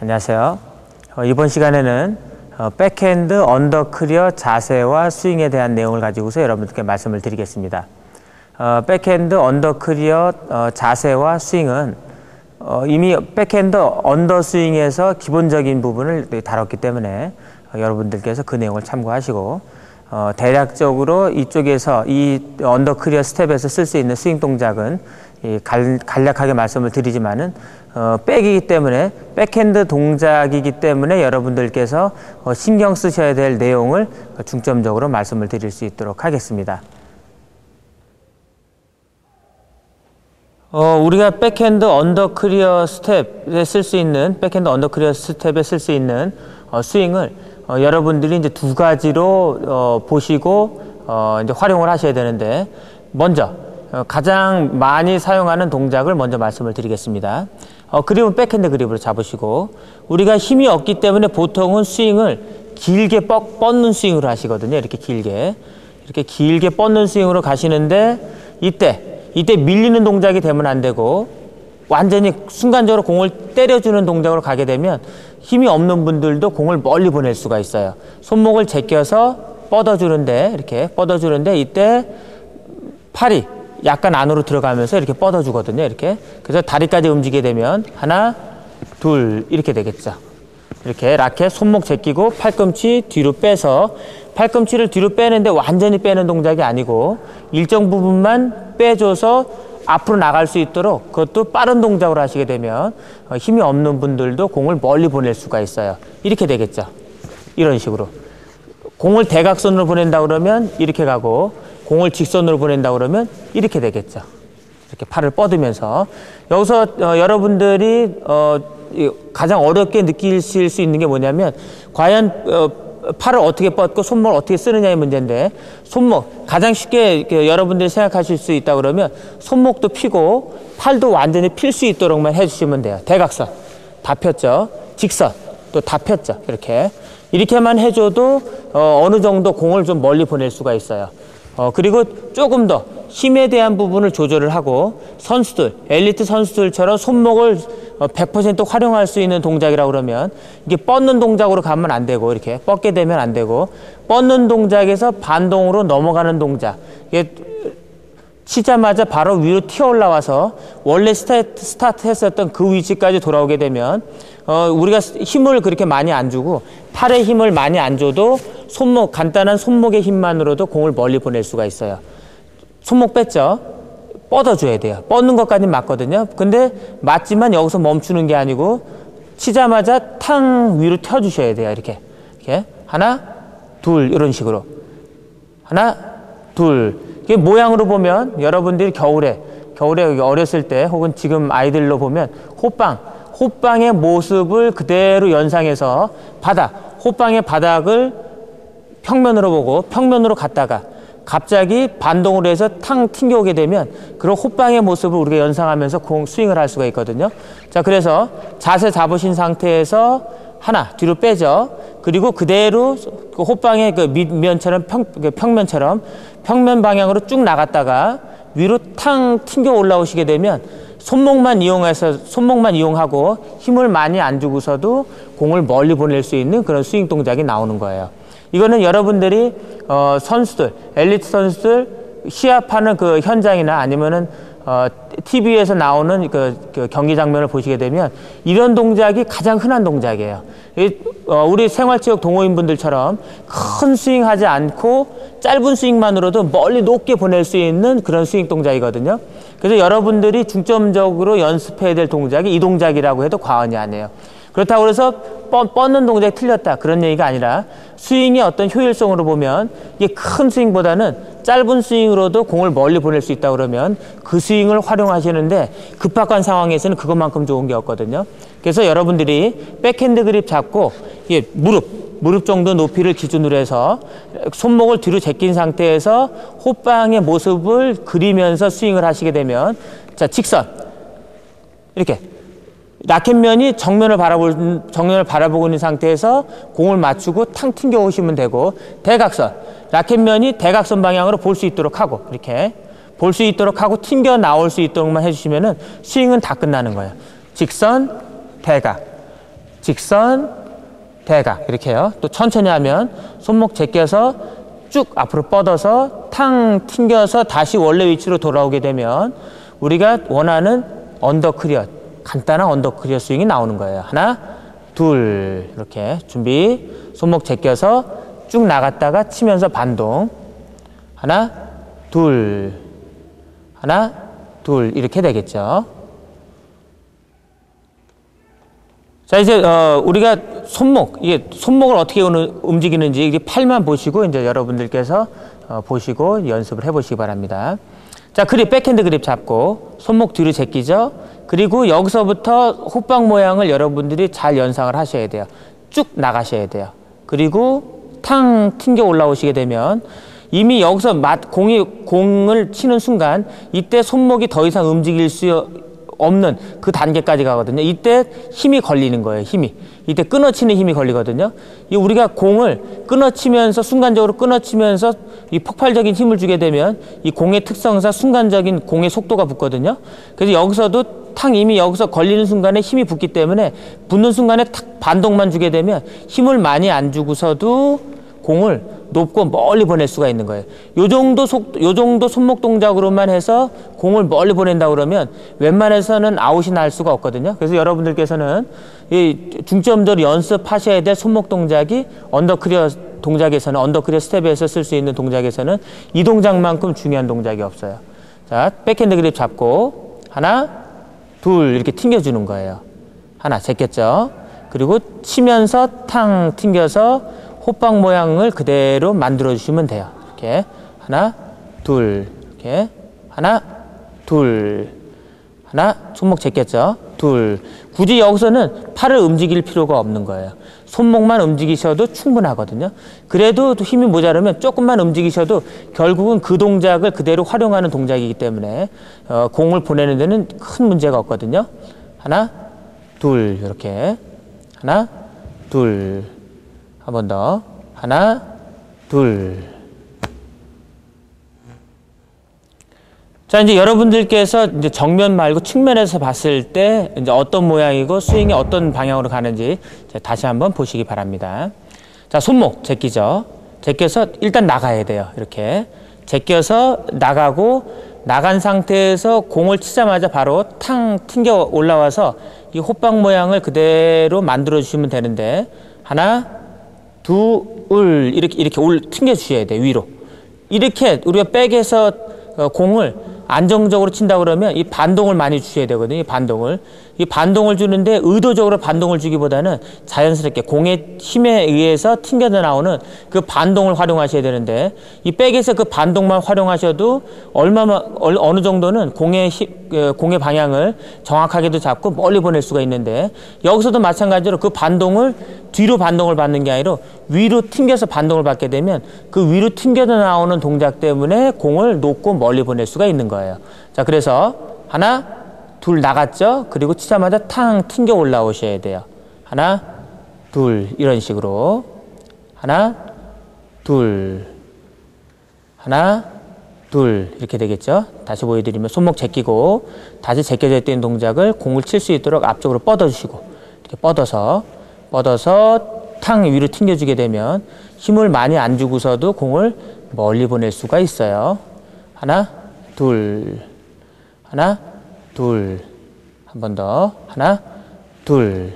안녕하세요. 어, 이번 시간에는 어, 백핸드 언더클리어 자세와 스윙에 대한 내용을 가지고서 여러분들께 말씀을 드리겠습니다. 어, 백핸드 언더클리어 어, 자세와 스윙은 어, 이미 백핸드 언더스윙에서 기본적인 부분을 다뤘기 때문에 어, 여러분들께서 그 내용을 참고하시고 어, 대략적으로 이쪽에서 이 언더클리어 스텝에서 쓸 수 있는 스윙 동작은 이 간, 간략하게 말씀을 드리지만은 어, 백이기 때문에 백핸드 동작이기 때문에 여러분들께서 어, 신경 쓰셔야 될 내용을 중점적으로 말씀을 드릴 수 있도록 하겠습니다. 어, 우리가 백핸드 언더 클리어 스텝에 쓸 수 있는 백핸드 언더 클리어 스텝에 쓸 수 있는 어, 스윙을 어, 여러분들이 이제 두 가지로 어, 보시고 어, 이제 활용을 하셔야 되는데 먼저 어, 가장 많이 사용하는 동작을 먼저 말씀을 드리겠습니다. 어, 그립은 백핸드 그립으로 잡으시고 우리가 힘이 없기 때문에 보통은 스윙을 길게 뻗, 뻗는 스윙으로 하시거든요. 이렇게 길게 이렇게 길게 뻗는 스윙으로 가시는데 이때 이때 밀리는 동작이 되면 안 되고 완전히 순간적으로 공을 때려주는 동작으로 가게 되면 힘이 없는 분들도 공을 멀리 보낼 수가 있어요. 손목을 제껴서 뻗어주는데 이렇게 뻗어주는데 이때 팔이 약간 안으로 들어가면서 이렇게 뻗어주거든요. 이렇게. 그래서 다리까지 움직이게 되면 하나, 둘 이렇게 되겠죠. 이렇게 라켓 손목 제끼고 팔꿈치 뒤로 빼서 팔꿈치를 뒤로 빼는데 완전히 빼는 동작이 아니고 일정 부분만 빼줘서 앞으로 나갈 수 있도록 그것도 빠른 동작으로 하시게 되면 어, 힘이 없는 분들도 공을 멀리 보낼 수가 있어요. 이렇게 되겠죠. 이런 식으로. 공을 대각선으로 보낸다 그러면 이렇게 가고 공을 직선으로 보낸다 그러면 이렇게 되겠죠. 이렇게 팔을 뻗으면서 여기서 어, 여러분들이 어, 가장 어렵게 느끼실 수 있는 게 뭐냐면 과연 어, 팔을 어떻게 뻗고 손목을 어떻게 쓰느냐의 문제인데 손목 가장 쉽게 여러분들이 생각하실 수 있다 그러면 손목도 피고 팔도 완전히 필 수 있도록만 해주시면 돼요. 대각선 다 폈죠. 직선 또 다 폈죠. 이렇게 이렇게만 해줘도 어, 어느 정도 공을 좀 멀리 보낼 수가 있어요. 어, 그리고 조금 더 힘에 대한 부분을 조절을 하고 선수들, 엘리트 선수들처럼 손목을 100% 어, 활용할 수 있는 동작이라고 그러면 이게 뻗는 동작으로 가면 안 되고 이렇게 뻗게 되면 안 되고 뻗는 동작에서 반동으로 넘어가는 동작. 이게 치자마자 바로 위로 튀어 올라와서 원래 스타트, 스타트 했었던 그 위치까지 돌아오게 되면 어, 우리가 힘을 그렇게 많이 안 주고 팔에 힘을 많이 안 줘도 손목 간단한 손목의 힘만으로도 공을 멀리 보낼 수가 있어요. 손목 뺐죠. 뻗어줘야 돼요. 뻗는 것까지 맞거든요. 근데 맞지만 여기서 멈추는 게 아니고 치자마자 탕 위로 펴주셔야 돼요. 이렇게 이렇게 하나 둘 이런 식으로 하나 둘 이게 모양으로 보면 여러분들이 겨울에 겨울에 어렸을 때 혹은 지금 아이들로 보면 호빵 호빵의 모습을 그대로 연상해서 바닥 호빵의 바닥을 평면으로 보고 평면으로 갔다가 갑자기 반동으로 해서 탕 튕겨오게 되면 그런 호빵의 모습을 우리가 연상하면서 공 스윙을 할 수가 있거든요. 자, 그래서 자세 잡으신 상태에서 하나 뒤로 빼죠. 그리고 그대로 그 호빵의 그 밑면처럼 평, 그 평면처럼 평면 방향으로 쭉 나갔다가 위로 탕 튕겨 올라오시게 되면 손목만 이용해서 손목만 이용하고 힘을 많이 안 주고서도 공을 멀리 보낼 수 있는 그런 스윙 동작이 나오는 거예요. 이거는 여러분들이 어, 선수들, 엘리트 선수들 시합하는 그 현장이나 아니면은 어, TV에서 나오는 그, 그, 경기 장면을 보시게 되면 이런 동작이 가장 흔한 동작이에요. 이, 어, 우리 생활체육 동호인분들처럼 큰 스윙하지 않고 짧은 스윙만으로도 멀리 높게 보낼 수 있는 그런 스윙 동작이거든요. 그래서 여러분들이 중점적으로 연습해야 될 동작이 이 동작이라고 해도 과언이 아니에요. 그렇다고 해서 뻗 는 동작이 틀렸다 그런 얘기가 아니라 스윙의 어떤 효율성으로 보면 이게 큰 스윙보다는 짧은 스윙으로도 공을 멀리 보낼 수 있다 그러면 그 스윙을 활용하시는데 급박한 상황에서는 그것만큼 좋은 게 없거든요. 그래서 여러분들이 백핸드 그립 잡고 예, 무릎 무릎 정도 높이를 기준으로 해서 손목을 뒤로 제낀 상태에서 호빵의 모습을 그리면서 스윙을 하시게 되면 자 직선. 이렇게. 라켓면이 정면을 바라볼 정면을 바라보고 있는 상태에서 공을 맞추고 탕 튕겨 오시면 되고 대각선 라켓면이 대각선 방향으로 볼 수 있도록 하고 이렇게 볼 수 있도록 하고 튕겨 나올 수 있도록만 해주시면은 스윙은 다 끝나는 거예요. 직선 대각 직선, 대각 이렇게요. 또 천천히 하면 손목 제껴서 쭉 앞으로 뻗어서 탕 튕겨서 다시 원래 위치로 돌아오게 되면 우리가 원하는 언더 크리어 간단한 언더 크리어 스윙이 나오는 거예요. 하나, 둘 이렇게 준비 손목 제껴서 쭉 나갔다가 치면서 반동 하나, 둘 하나, 둘 이렇게 되겠죠. 자 이제 어, 우리가 손목 이게 손목을 어떻게 움직이는지 이게 팔만 보시고 이제 여러분들께서 어, 보시고 연습을 해 보시기 바랍니다. 자 그립 백핸드 그립 잡고 손목 뒤로 제끼죠. 그리고 여기서부터 호빵 모양을 여러분들이 잘 연상을 하셔야 돼요. 쭉 나가셔야 돼요. 그리고 탕 튕겨 올라오시게 되면 이미 여기서 맞 공이 공을 치는 순간 이때 손목이 더 이상 움직일 수 없는 그 단계까지 가거든요. 이때 힘이 걸리는 거예요. 힘이. 이때 끊어치는 힘이 걸리거든요. 이 우리가 공을 끊어치면서 순간적으로 끊어치면서 이 폭발적인 힘을 주게 되면 이 공의 특성상 순간적인 공의 속도가 붙거든요. 그래서 여기서도 탕 이미 여기서 걸리는 순간에 힘이 붙기 때문에 붙는 순간에 탁 반동만 주게 되면 힘을 많이 안 주고서도 공을 높고 멀리 보낼 수가 있는 거예요. 요 정도 속, 요 정도 손목 동작으로만 해서 공을 멀리 보낸다 그러면 웬만해서는 아웃이 날 수가 없거든요. 그래서 여러분들께서는 이 중점적으로 연습하셔야 될 손목 동작이 언더크리어 동작에서는 언더크리어 스텝에서 쓸 수 있는 동작에서는 이 동작만큼 중요한 동작이 없어요. 자, 백핸드 그립 잡고 하나, 둘 이렇게 튕겨주는 거예요. 하나 제꼈죠. 그리고 치면서 탕 튕겨서 호빵 모양을 그대로 만들어 주시면 돼요. 이렇게 하나, 둘, 이렇게 하나, 둘, 하나, 손목 제꼈죠. 둘. 굳이 여기서는 팔을 움직일 필요가 없는 거예요. 손목만 움직이셔도 충분하거든요. 그래도 힘이 모자르면 조금만 움직이셔도 결국은 그 동작을 그대로 활용하는 동작이기 때문에 어, 공을 보내는 데는 큰 문제가 없거든요. 하나, 둘, 이렇게. 하나, 둘. 한 번 더. 하나, 둘. 자, 이제 여러분들께서 이제 정면 말고 측면에서 봤을 때 이제 어떤 모양이고 스윙이 어떤 방향으로 가는지 다시 한번 보시기 바랍니다. 자, 손목 제끼죠. 제껴서 일단 나가야 돼요. 이렇게. 제껴서 나가고 나간 상태에서 공을 치자마자 바로 탕 튕겨 올라와서 이 호빵 모양을 그대로 만들어 주시면 되는데 하나, 둘 이렇게 이렇게 올 튕겨 주셔야 돼요 위로. 이렇게 우리가 백에서 어, 공을 안정적으로 친다 그러면 이 반동을 많이 주셔야 되거든요 이 반동을 이 반동을 주는데 의도적으로 반동을 주기보다는 자연스럽게 공의 힘에 의해서 튕겨져 나오는 그 반동을 활용하셔야 되는데 이 백에서 그 반동만 활용하셔도 얼마만 얼- 어느 정도는 공의 힘, 그 공의 방향을 정확하게도 잡고 멀리 보낼 수가 있는데 여기서도 마찬가지로 그 반동을 뒤로 반동을 받는 게 아니라 위로 튕겨서 반동을 받게 되면 그 위로 튕겨져 나오는 동작 때문에 공을 놓고 멀리 보낼 수가 있는 거예요. 자, 그래서 하나, 둘 나갔죠? 그리고 치자마자 탕 튕겨 올라오셔야 돼요. 하나, 둘 이런 식으로 하나, 둘, 하나, 둘 이렇게 되겠죠? 다시 보여드리면 손목 제끼고 다시 제껴져 있던 동작을 공을 칠 수 있도록 앞쪽으로 뻗어주시고 이렇게 뻗어서 뻗어서 탕 위로 튕겨주게 되면 힘을 많이 안 주고서도 공을 멀리 보낼 수가 있어요. 하나, 둘, 하나, 둘, 한 번 더, 하나, 둘,